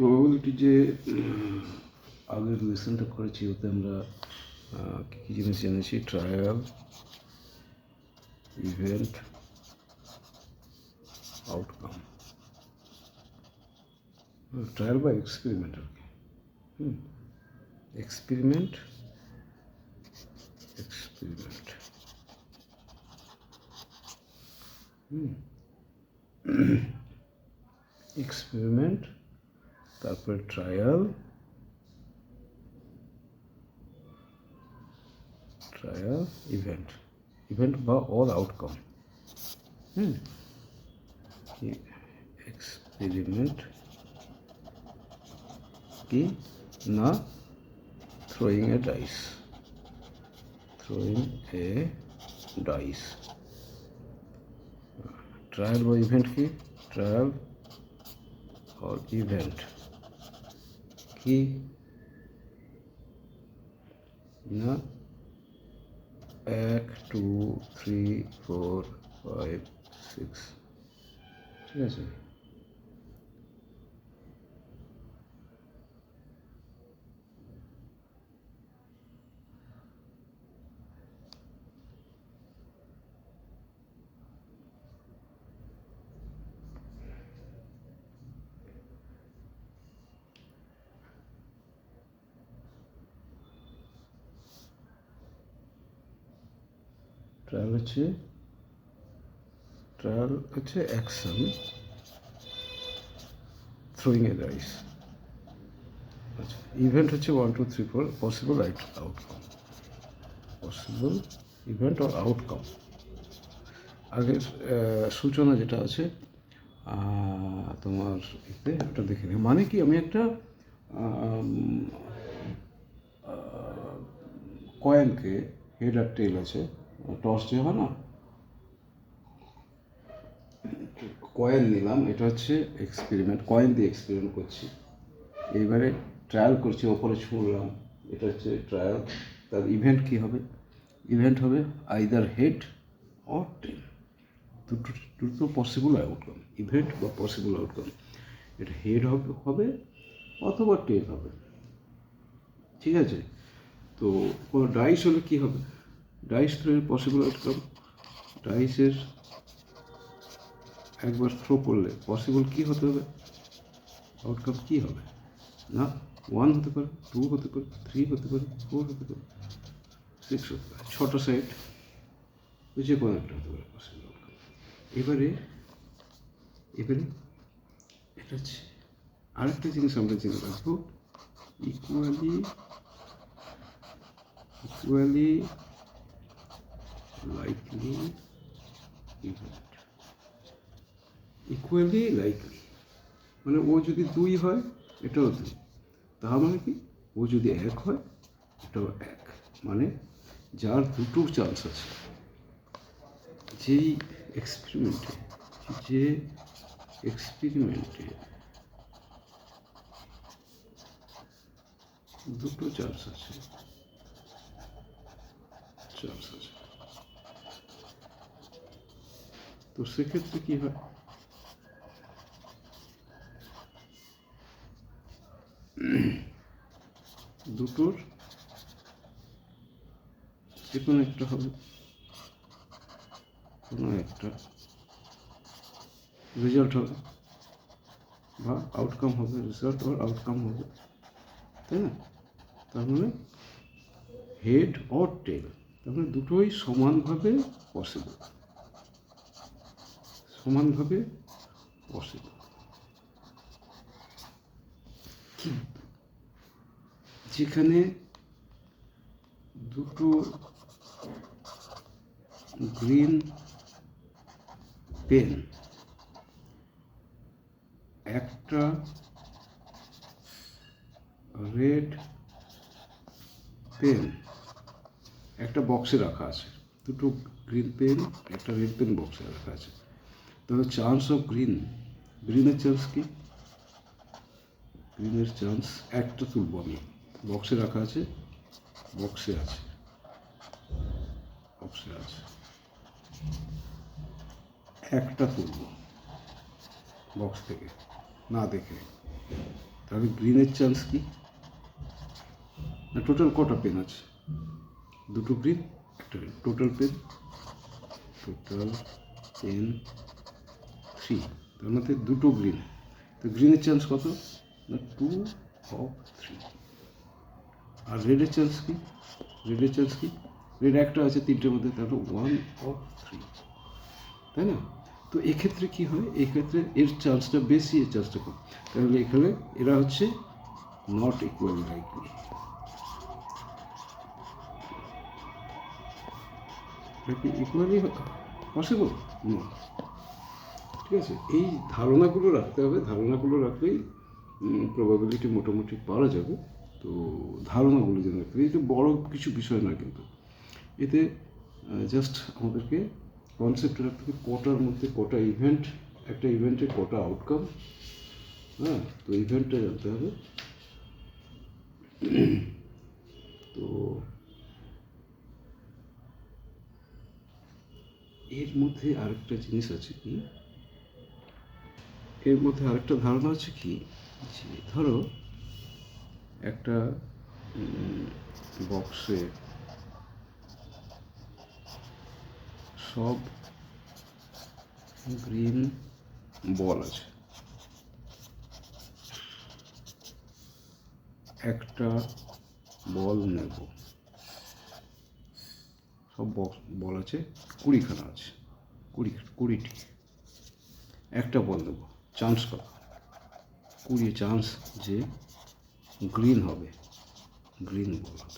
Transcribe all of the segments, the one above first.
Probability যে আগের লেসনটা করেছি, ওতে আমরা কী কী জিনিস জেনেছি ট্রায়াল ইভেন্ট আউটকাম ট্রায়াল বা এক্সপেরিমেন্ট আর কি, হুম? Experiment experiment hmm. এক্সপেরিমেন্ট তারপরে ট্রায়াল ট্রায়াল ইভেন্ট ইভেন্ট বা অল আউটকাম হুম এক্সপেরিমেন্ট কি না throwing a dice. Throwing a dice. Trial বা ইভেন্ট কি ট্রায়াল or event. কি না এক two three four five six ঠিক আছে ট্রায়াল হচ্ছে ট্রায়াল হচ্ছে অ্যাকশন থ্রোয়িং এ রাইস আচ্ছা ইভেন্ট হচ্ছে one two three four possible outcome possible event or outcome আগের সূচনা যেটা আছে তোমার এতে ওটা দেখে নিই মানে কি, আমি একটা কয়েনকে হেড আর টেল আছে টস যে হয় না? কয়েন নিলাম, এটা হচ্ছে এক্সপেরিমেন্ট কয়েন দিয়ে এক্সপেরিমেন্ট করছি। এইবারে ট্রায়াল করছি, ওপরে ছুঁড়লাম। এটা হচ্ছে ট্রায়াল তার ইভেন্ট কি হবে? ইভেন্ট হবে আইদার হেড অর টেল দুটো দুটো পসিবল আউটকাম ইভেন্ট বা পসিবল আউটকাম এটা হেড হবে হবে অথবা টেল হবে। ঠিক আছে? তো কোনো ডাইস হলে কী হবে? ডাইস থ্রো এর পসিবল আউটকাম ডাইসের একবার থ্রো করলে পসিবল কী হতে হবে? আউটকাম কী হবে? না ওয়ান হতে পারে টু হতে পারে থ্রি হতে পারে ফোর হতে পারে সিক্স হতে পারে, ছটা সাইড যে কোনো একটা হতে পারে পসিবল আউটকাম এবারে এবারে এটা হচ্ছে আরেকটা জিনিস আমরা জেনে রাখব equally equally likely event equally likely. মানে ও যদি দুই হয়, এটাও দুই। তার মানে কি? ও যদি এক হয়, এটাও এক। মানে যার দুটো চান্স আছে। যেই এক্সপেরিমেন্টে যে এক্সপেরিমেন্টে দুটো চান্স আছে। চান্স আছে। তো সেক্ষেত্রে কি হয়? দুটোর যে কোনো একটা হবে কোনো একটা। রেজাল্ট হবে বা আউটকাম হবে রেজাল্ট আর আউটকাম হবে, তাই না? তার মানে হেড অর টেল তার মানে দুটোই সমানভাবে পসিবল সমানভাবে কিন্তু যেখানে দুটো গ্রিন পেন, একটা রেড পেন, একটা বক্সে রাখা আছে। দুটো গ্রিন পেন, একটা রেড পেন বক্সে রাখা আছে। তাহলে চান্স অফ গ্রিন গ্রিনের চান্স কি গ্রিনের চান্স একটা তুলব আমি বক্সে রাখা আছে বক্সে আছে বক্সে আছে একটা তুলব বক্স থেকে না দেখে তাহলে গ্রিনের চান্স কি না টোটাল কটা পেন আছে দুটো গ্রিন একটা total pen total pen three তার মধ্যে দুটো গ্রিন তো গ্রিনের চান্স কত? না টু অফ থ্রি আর রেডের চান্স কি? রেডের চান্স কি? রেড একটা আছে তিনটের মধ্যে, তাহলে ওয়ান অফ থ্রি তাই না? তো এক্ষেত্রে কি হয়? এক্ষেত্রে এর চান্সটা বেশি, এর চান্সটা কম। তাহলে এখানে এরা হচ্ছে নট ইকুয়াল লাইকলি এটা কি ইকুয়ালি পসিবল নো ঠিক আছে, এই ধারণাগুলো রাখতে হবে, ধারণাগুলো রাখলেই প্রবাবিলিটি মোটামুটি পারা যাবে। তো ধারণাগুলো যেন রাখতে হবে এটা বড় কিছু বিষয় না কিন্তু। এতে জাস্ট আমাদেরকে কনসেপ্ট রাখতে হবে কটার মধ্যে কটা ইভেন্ট একটা ইভেন্টের কটা আউটকাম হ্যাঁ তো ইভেন্টটা জানতে হবে। তো এর মধ্যে আরেকটা জিনিস আছে কি? এর মধ্যে আরেকটা ধারণা আছে কি? যে ধরো, একটা বক্সে সব গ্রিন বল আছে। একটা বল নেব। সব বক্স বল আছে, কুড়িখানা আছে। কুড়ি, কুড়িটি। একটা বল নেব। চান্স কত কুড়ি চান্স যে গ্রিন হবে। Green ball.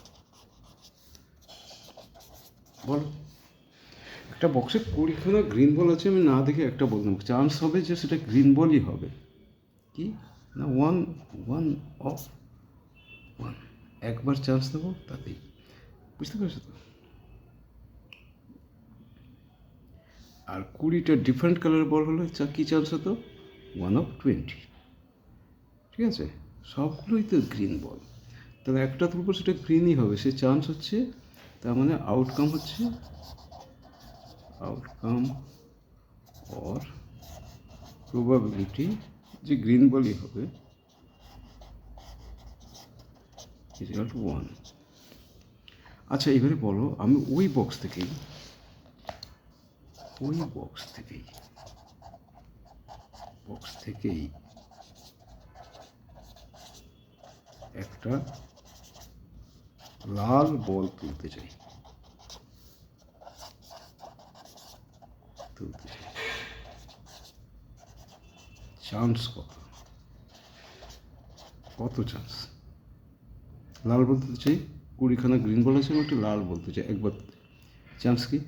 বলো। একটা বক্সে কুড়িখানা গ্রিন বল আছে, আমি না দেখে একটা বল নেব। চান্স হবে যে সেটা গ্রিন বলই হবে। কি? না ওয়ান ওয়ান অফ ওয়ান একবার চান্স দেবো তাতেই। বুঝতে পারছ তো? আর কুড়িটা ডিফারেন্ট কালারের বল হলে কী চান্স হতো? ওয়ান অফ টোয়েন্টি ঠিক আছে? সবগুলোই তো গ্রিন বল তবে একটা উপর সেটা গ্রিনই হবে। সে চান্স হচ্ছে, তার মানে আউটকাম হচ্ছে আউটকাম অর প্রবাবিলিটি যে গ্রিন বলই হবে ইজিক্যাল টু ওয়ান আচ্ছা এবারে বলো, আমি ওই বক্স থেকেই, ওই বক্স থেকেই বক্স থেকেই একটা লাল বল তুলতে চাই। তুলতে চাই। চান্স কত? কত চান্স লাল বলতে চাই? কুড়িখানা গ্রিন বল আছে, একটা লাল বলতে চাই। একবার চান্স কি?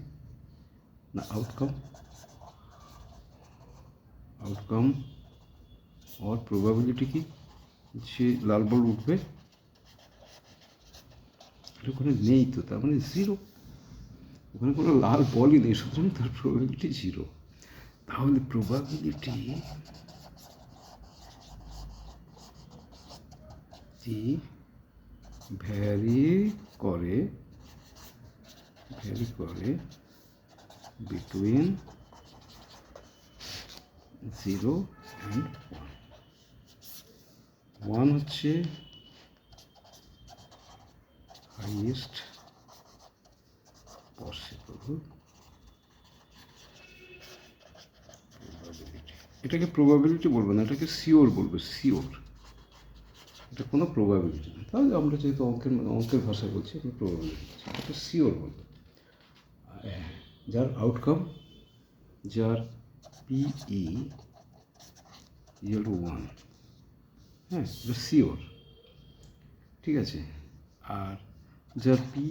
না আউটকাম আউটকাম ওর প্রবাবিলিটি কি? যে লাল বল উঠবে। ওখানে নেই তো, তার মানে জিরো ওখানে কোনো লাল বলই নেই, সুতরাং তার প্রবাবিলিটি জিরো তাহলে প্রবাবিলিটি ভ্যারি করে ভ্যারি করে between 0 and 1 1 হচ্ছে হাইয়েস্ট পসিবল এটাকে প্রবাবিলিটি বলব না, এটাকে শিওর বলব শিওর এটা কোনো প্রবাবিলিটি না। তাহলে আমরা যেহেতু অঙ্কের অঙ্কের ভাষায় বলছি আমরা প্রবাবিলিটি এটা শিওর বলব। যার আউটকাম যার পিই ইকুয়াল টু ওয়ান হ্যাঁ এটা শিওর ঠিক আছে? আর যার P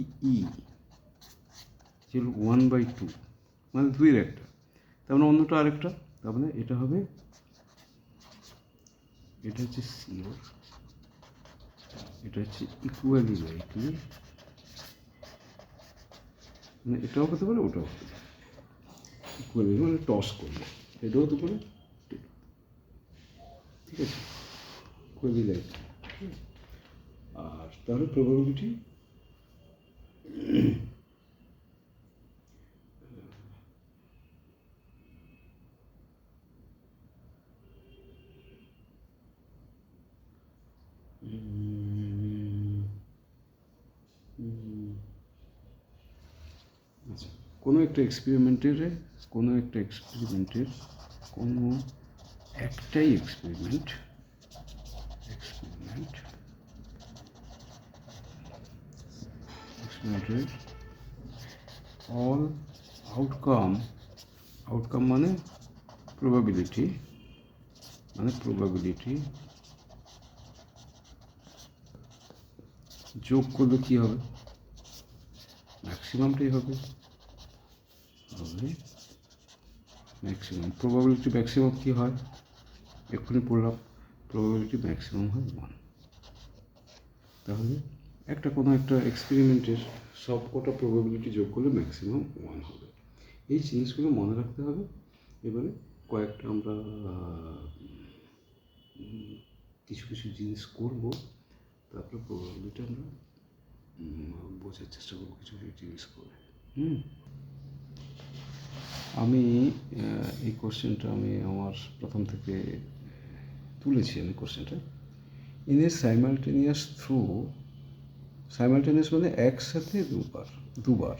equal one by two মানে দুইয়ের একটা। তার মানে অন্যটা আরেকটা, তার মানে এটা হবে, এটা হচ্ছে সিওর এটা হচ্ছে ইকুয়ালি লাইকলি মানে এটাও হতে পারে, ওটাও হতে পারে। ইকুয়ালি মানে টস করব এটাও দুপুরে ঠিক আছে। কোয়েলি লাইট আর তাহলে প্রবাবিলিটি আচ্ছা কোনো একটা এক্সপেরিমেন্টের কোনো একটা এক্সপেরিমেন্টের কোনো একটাই এক্সপেরিমেন্ট এক্সপেরিমেন্ট এক্সপেরিমেন্টের অল আউটকাম আউটকাম মানে প্রবাবিলিটি মানে প্রবাবিলিটি যোগ করলে কী হবে? ম্যাক্সিমামটাই হবে। হবে ম্যাক্সিমাম প্রবাবিলিটি ম্যাক্সিমাম কী হয়? এক্ষুনি পড়লাম। প্রবাবিলিটি ম্যাক্সিমাম হয় ওয়ান তাহলে একটা কোনো একটা এক্সপেরিমেন্টের সব কটা প্রবাবিলিটি যোগ করলে ম্যাক্সিমাম ওয়ান হবে। এই জিনিসগুলো মনে রাখতে হবে। এবারে কয়েকটা আমরা কিছু কিছু জিনিস করব। তারপরে প্রবাবিলিটি আমরা বোঝার চেষ্টা করব কিছু কিছু জিনিস করে। হুম? আমি এই কোশ্চেনটা আমি আমার প্রথম থেকে তুলেছি আমি কোশ্চেনটা in a simultaneous throw simultaneous মানে একসাথে দুবার দুবার।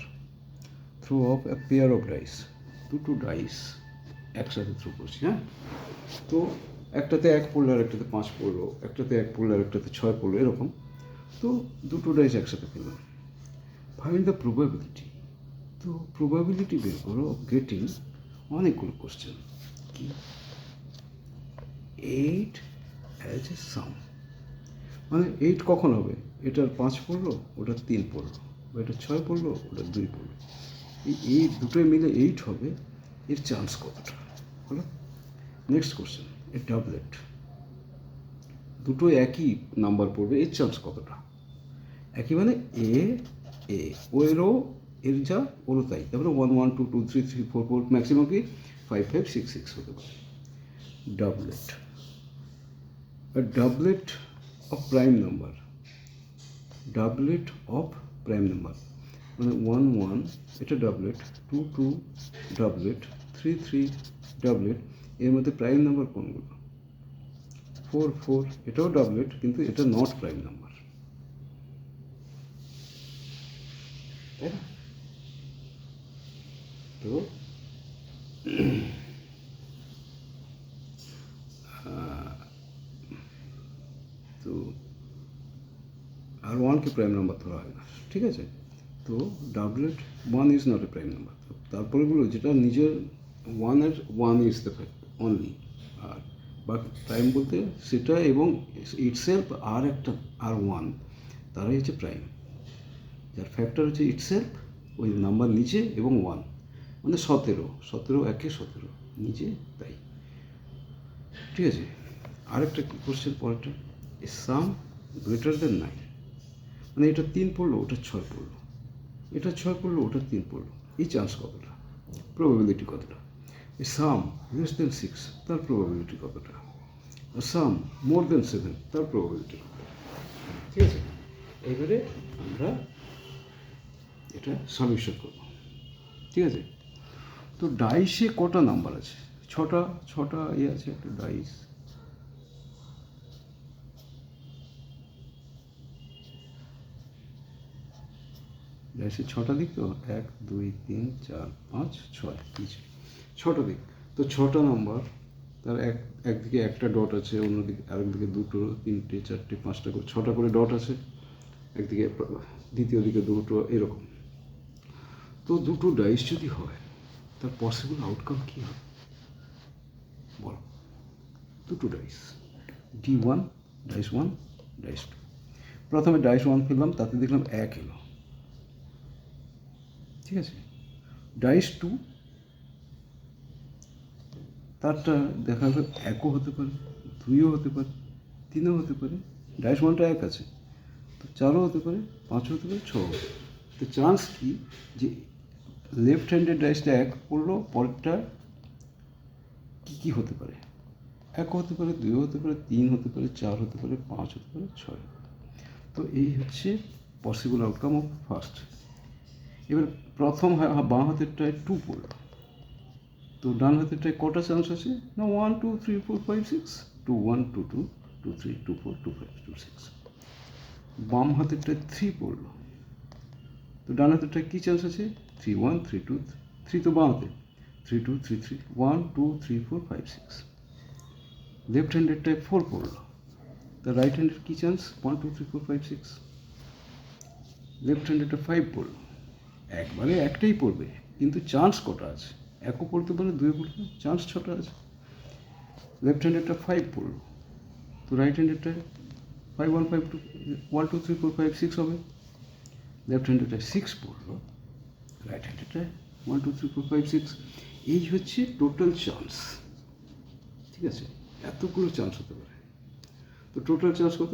Throw of a pair of dice দুটো ডাইস একসাথে থ্রু করছি হ্যাঁ? তো একটাতে এক পড়ল আর একটাতে পাঁচ পড়ল, একটাতে এক পড়ল আর একটাতে ছয় পড়ল, এরকম। তো দুটো ডাইস একসাথে পেলাম। ফাইন্ড দ্য প্রবাবিলিটি তো প্রবাবিলিটি বের করো গেটিং অনেকগুলো কোশ্চেন কি? এইট অ্যাজ এ সাম মানে এইট কখন হবে? এটার পাঁচ পড়ল, ওটার তিন পড়ল এটা ছয় পড়ল, ওটার দুই পড়ল। এই এই দুটোই মিলে এইট হবে, এর চান্স কতটা? হলো? নেক্সট কোশ্চেন এ ডাবলেট দুটো একই নাম্বার পড়বে, এর চান্স কতটা? একই মানে এ এ ও এরও এর যা ওরও তাই। তারপরে one one two two three three four four maximum কি? ফাইভ ফাইভ সিক্স সিক্স হতে পারে। Doublet a of prime number doublet of prime number মানে ওয়ান ওয়ান এটা doublet two two doublet three three doublet এর মধ্যে prime number কোনগুলো? Four four এটাও doublet কিন্তু এটা নট প্রাইম নাম্বার তাই না? তো তো আর ওয়ানকে প্রাইম নাম্বার ধরা হয় না, ঠিক আছে? তো doublet one is not a prime number তারপরেগুলো যেটা নিজের ওয়ানের ওয়ান ইজ দ্য অনলি আর বা প্রাইম বলতে সেটা এবং ইটসেলফ আর একটা, আর ওয়ান তারাই হচ্ছে প্রাইম যার ফ্যাক্টর হচ্ছে ইটসেলফ ওই নাম্বার নিচে এবং ওয়ান মানে সতেরো সতেরো, একে সতেরো, নিজে তাই। ঠিক আছে? আরেকটা কোশ্চেন পরেরটা। সাম গ্রেটার দেন নাইন মানে এটা তিন পড়ল, ওটা ছয় পড়ল। এটা ছয় পড়ল, ওটা তিন পড়ল। এই চান্স কতটা? প্রবাবিলিটি কতটা? সাম লেস দেন সিক্স তার প্রবাবিলিটি কতটা? সাম মোর দেন সেভেন তার প্রবাবিলিটি কতটা? ঠিক আছে? এবারে আমরা এটা সাবমিশন করব। ঠিক আছে? তো ডাইসে কটা নাম্বার আছে? ছটা ছটা ইয়ে আছে, একটা ডাইস ডাইসে ছটা দিক তো? এক, দুই, তিন, চার, পাঁচ, ছয় ছটা দিক। তো ছটা নাম্বার তার এক, একদিকে একটা ডট আছে, অন্যদিকে আরেকদিকে দুটো, তিনটে, চারটে, পাঁচটা করে, ছটা করে ডট আছে। একদিকে দ্বিতীয় দিকে দুটো, এরকম। তো দুটো ডাইস যদি হয় তার পসিবল আউটকাম কী হবে? বলো। দুটো dice D one dice one dice two প্রথমে ডাইস ওয়ান ফেললাম, তাতে দেখলাম এক এলো। ঠিক আছে? ডাইস টু তারটা দেখা গেল একও হতে পারে, দুইও হতে পারে, তিনও হতে পারে ডাইস ওয়ানটা এক আছে। তো চারও হতে পারে, পাঁচও হতে পারে, ছও হতে পারে। তো চান্স কি? যে লেফট হ্যান্ডের ডাইসটা এক পড়ল পরেরটা কী কী হতে পারে? এক হতে পারে, দুই হতে পারে, তিন হতে পারে, চার হতে পারে, পাঁচ হতে পারে, ছয় তো এই হচ্ছে পসিবল আউটকাম অফ ফার্স্ট এবার প্রথম বাঁ হাতেরটায় টু পড়ল তো ডান হাতেরটায় কটা চান্স আছে? না one two three four five six two one two two two three two four two five two six বাম হাতেরটায় থ্রি পড়ল তো ডান হাতেরটায় কী চান্স আছে? Three one three two three তো Baatein three two three three one two three four five six left হ্যান্ডেডটায় four পড়ল। তা রাইট হ্যান্ডের কী chance one two three four five six left হ্যান্ডেডটা five পড়ল। একবারে একটাই পড়বে, কিন্তু চান্স কটা আছে? একও পড়তে পারে দুয়ে পড়তে পারে চান্স ছটা আছে। লেফট হ্যান্ডেডটা ফাইভ পড়ল। তো right হ্যান্ডেডটা five one five two one two three four five six হবে। লেফট হ্যান্ডেডটা সিক্স পড়ল। Right হ্যান্ডেডটা one two three four five six এই হচ্ছে টোটাল চান্স ঠিক আছে? এতগুলো চান্স হতে পারে। তো টোটাল চান্স কত?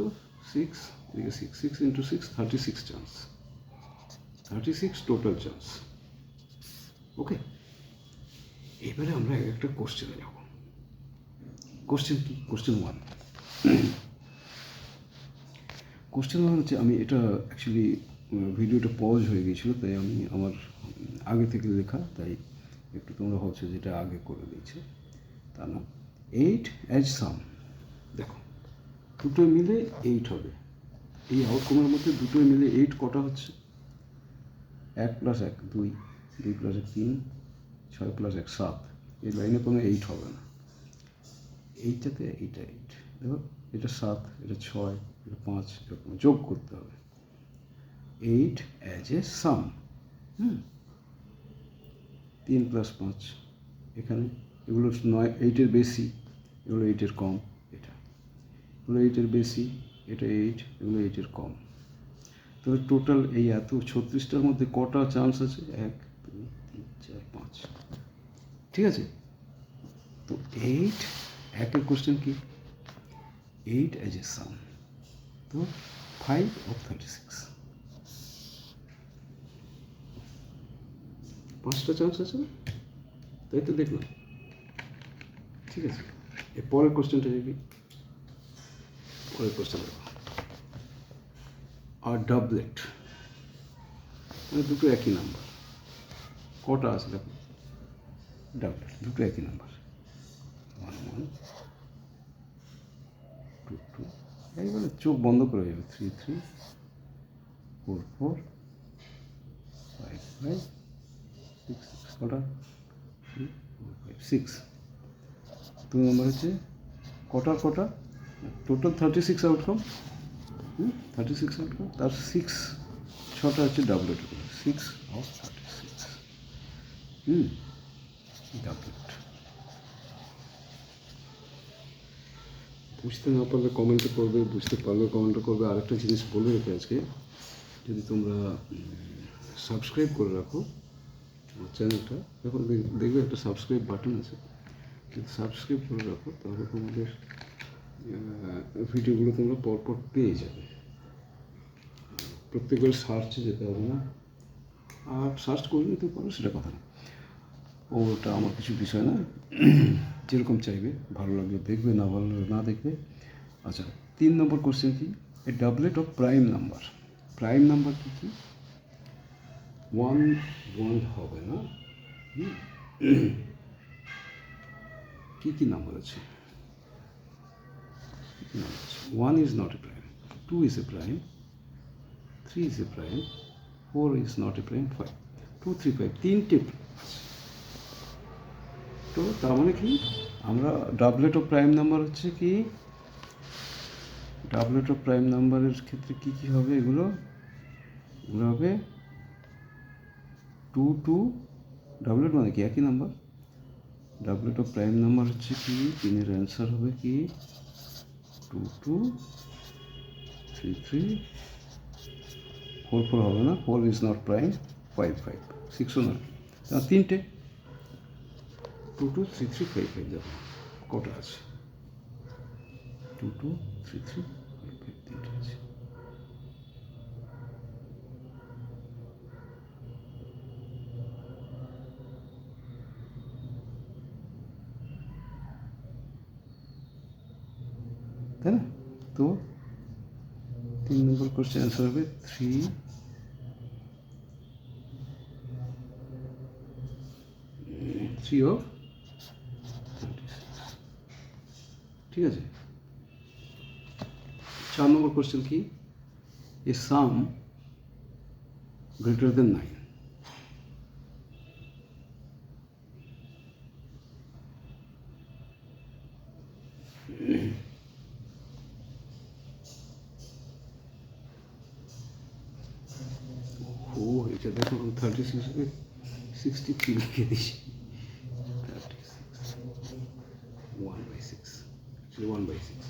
সিক্স এদিকে six six into six thirty six chance thirty six total chance okay এবারে আমরা এক একটা কোশ্চেনে যাব। কোশ্চেন কি? কোশ্চেন ওয়ান কোশ্চেন ওয়ান হচ্ছে, আমি এটা অ্যাকচুয়ালি ভিডিওটা পজ হয়ে গিয়েছিল, তাই আমি আমার আগে থেকে লেখা, তাই একটু তোমরা ভাবছ যেটা আগে করে দিয়েছে। তা না। এইট অ্যাজ সাম দেখো দুটো মিলে এইট হবে। এই আউটকামের মধ্যে দুটোই মিলে এইট কটা হচ্ছে? এক প্লাস এক দুই দুই প্লাস এক তিন, ছয় প্লাস এক সাত। এই লাইনে কোনো এইট হবে না। এইটাতে এইটা এইট দেখো, এটা সাত, এটা ছয়, এটা পাঁচ, এরকম যোগ করতে হবে। Eight as a sum hmm? তিন প্লাস পাঁচ। এখানে এগুলো নয় এইটের বেশি, এগুলো এইটের কম, এটা। এগুলো এইটের বেশি, এটা এইট এগুলো এইটের কম। তবে টোটাল এই এত ছত্রিশটার মধ্যে কটা চান্স আছে? এক, দুই, তিন, চার, পাঁচ। ঠিক আছে? তো এইট একের কোশ্চেন কি? এইট অ্যাজ এ সাম তো ফাইভ অফ থার্টি সিক্স পাঁচটা চান্স আছে না? তাই তো দেখলাম। ঠিক আছে। এর পরের কোশ্চেনটা দেখি। পরের কোশ্চেন আর ডাবলেট মানে দুটো একই নাম্বার কটা আছে দেখো? ডাবলেট দুটো একই number one one two two এইবারে চোখ বন্ধ করে যাবে। Three three four four five five six কটা সিক্স দু নম্বর হচ্ছে কটার কটা total thirty six outcome thirty six outcome তার সিক্স ছটা হচ্ছে doublet six of thirty six hmm doublet বুঝতে না পারলে কমেন্টে করবে, বুঝতে পারলে কমেন্টে করবে। আরেকটা জিনিস বলে রেখে আজকে। যদি তোমরা সাবস্ক্রাইব করে রাখো চ্যানেলটা দেখ- দেখবে একটা সাবস্ক্রাইব বাটন আছে। যদি সাবস্ক্রাইব করে রাখো, তাহলে তোমাদের ভিডিওগুলো তোমরা পরপর পেয়ে যাবে। প্রত্যেকবার সার্চে যেতে হবে না। আর সার্চ করে নিতে পারো, সেটা কথা না। ওটা আমার কিছু বিষয় না। যেরকম চাইবে, ভালো লাগলে দেখবে, না ভালো লাগলে না দেখবে। আচ্ছা তিন নম্বর কোশ্চেন কি? A doublet of prime number prime number কী কী? ওয়ান ওয়ান হবে, না। কী কী নাম্বার আছে one is not a prime two is a prime three is a prime four is not a prime five two three five তিনটে তো তার মানে কি? আমরা ডাবলেট অফ প্রাইম নাম্বার হচ্ছে কি? ডাবলেট অফ প্রাইম নাম্বারের ক্ষেত্রে কি কি হবে এগুলো? এগুলো হবে টু টু ডাবলেট মানে কি? একই number doublet of prime number হচ্ছে কি? তিনের অ্যান্সার হবে কি? Two two three three four four হবে না? Four is not prime five five সিক্সও not তিনটে। Two two three three five five দেখো কটা আছে? Two two three three five five তিনটে আছে তাই না তো তিন নম্বর কোশ্চেন অ্যান্সার হবে থ্রি থ্রি অফ ঠিক আছে? চার নম্বর কোশ্চেন কি? এ সাম গ্রেটার দেন নাইন ও এটা দেখো থার্টি সিক্সকে সিক্সটি থ্রি লিখে দিয়েছি six one by six one by six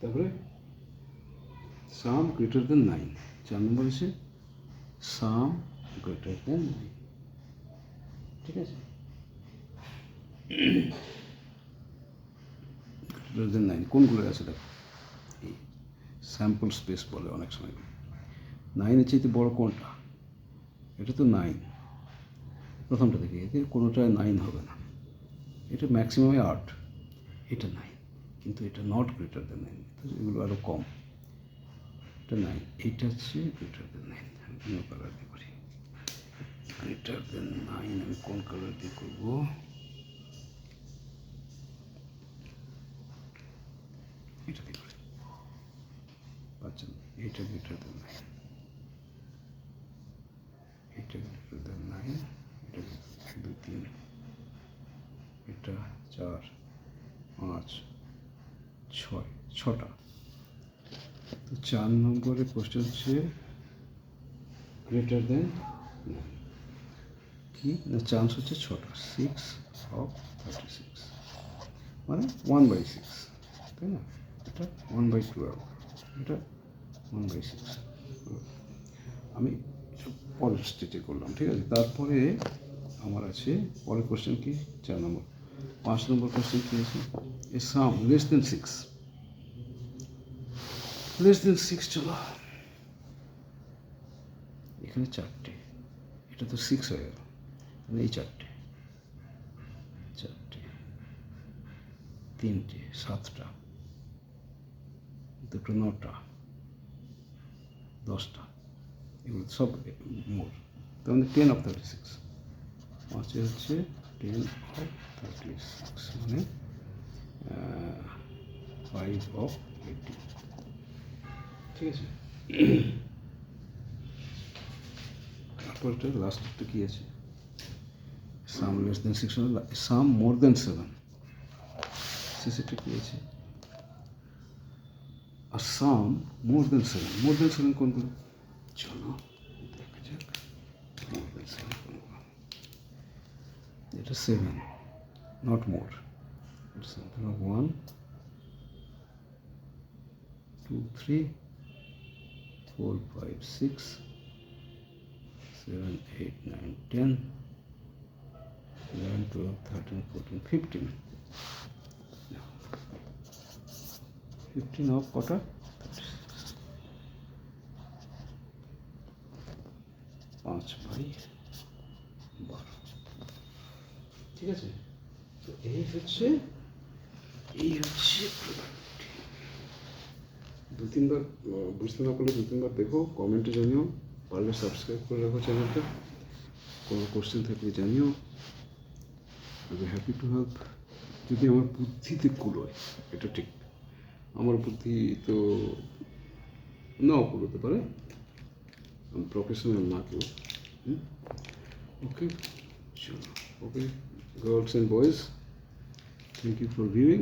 তারপরে সাম গ্রেটার দেন নাইন চার নম্বর আছে সাম গ্রেটার দেন নাইন ঠিক আছে? দেন নাইন কোনগুলো আছে দেখো? এই স্যাম্পল স্পেস বলে অনেক সময়। নাইনের চাইতে বড় কোনটা? এটা তো নাইন প্রথমটা দেখি, এতে কোনোটায় নাইন হবে না। এটা ম্যাক্সিমামে আট। এটা নাইন কিন্তু এটা নট গ্রেটার দেন নাইন এগুলো আরও কম। এটা নাইন এইটা হচ্ছে গ্রেটার দেন নাইন আমি অন্য কালার দিয়ে করি। গ্রেটার দেন নাইন আমি কোন কালার দিয়ে করব এটা দিয়ে করি এইটা গ্রেটার দেন নাইন এটা গ্রেটার দেন নাইন এটা এক দুই তিন এটা চার, পাঁচ, ছয়, ছটা। তো চার নম্বরের কোশ্চেন হচ্ছে গ্রেটার দেন কি? না চান্স হচ্ছে ছটা। সিক্স অফ থার্টি সিক্স মানে ওয়ান বাই সিক্স তাই না? এটা ওয়ান বাই টুয়েলভ এটা আমি পরের স্টেজে করলাম, ঠিক আছে? তারপরে আমার আছে, পরের কোশ্চেন কি? চার নম্বর। পাঁচ নম্বর কোশ্চেন কি আছে? A sum less than six less than six চলো। এখানে চারটে। এটা তো সিক্স হয়ে গেল। এই চারটে। চারটে। তিনটে, সাতটা। দুটো, নটা। দশটা, এগুলো সব মোট। তার মানে টেন অফ থার্টি সিক্স পাঁচে হচ্ছে টেন অফ থার্টি সিক্স মানে ফাইভ অফ এইটি ঠিক আছে? তারপরটা লাস্টটা কী আছে? Sum less than six sum more than seven শেষেরটা কী আছে? আর সাম মোর দেন সেভেন মোর দেন সেভেন কোনগুলো চলো দেখা যাক মোর দেন সেভেন কোনগুলো এটা সেভেন নট মোর এটা seven one two three four five six seven eight nine ten eleven twelve thirteen fourteen fifteen fifteen of কটা? পাঁচ বাই বারো ঠিক আছে? তো এই হচ্ছে এই হচ্ছে দু তিনবার বুঝতে না পারলে দু তিনবার দেখো কমেন্টে জানিও। পারলে সাবস্ক্রাইব করে রাখো চ্যানেলটা কোনো কোশ্চেন থাকলে জানিও। বি হ্যাপি টু হেল্প যদি আমার বুদ্ধিতে কুলোয় এটা ঠিক। আমার বুদ্ধি তো নাও করতে পারে। আমি প্রফেশনাল না কেউ okay okay girls and boys thank you for viewing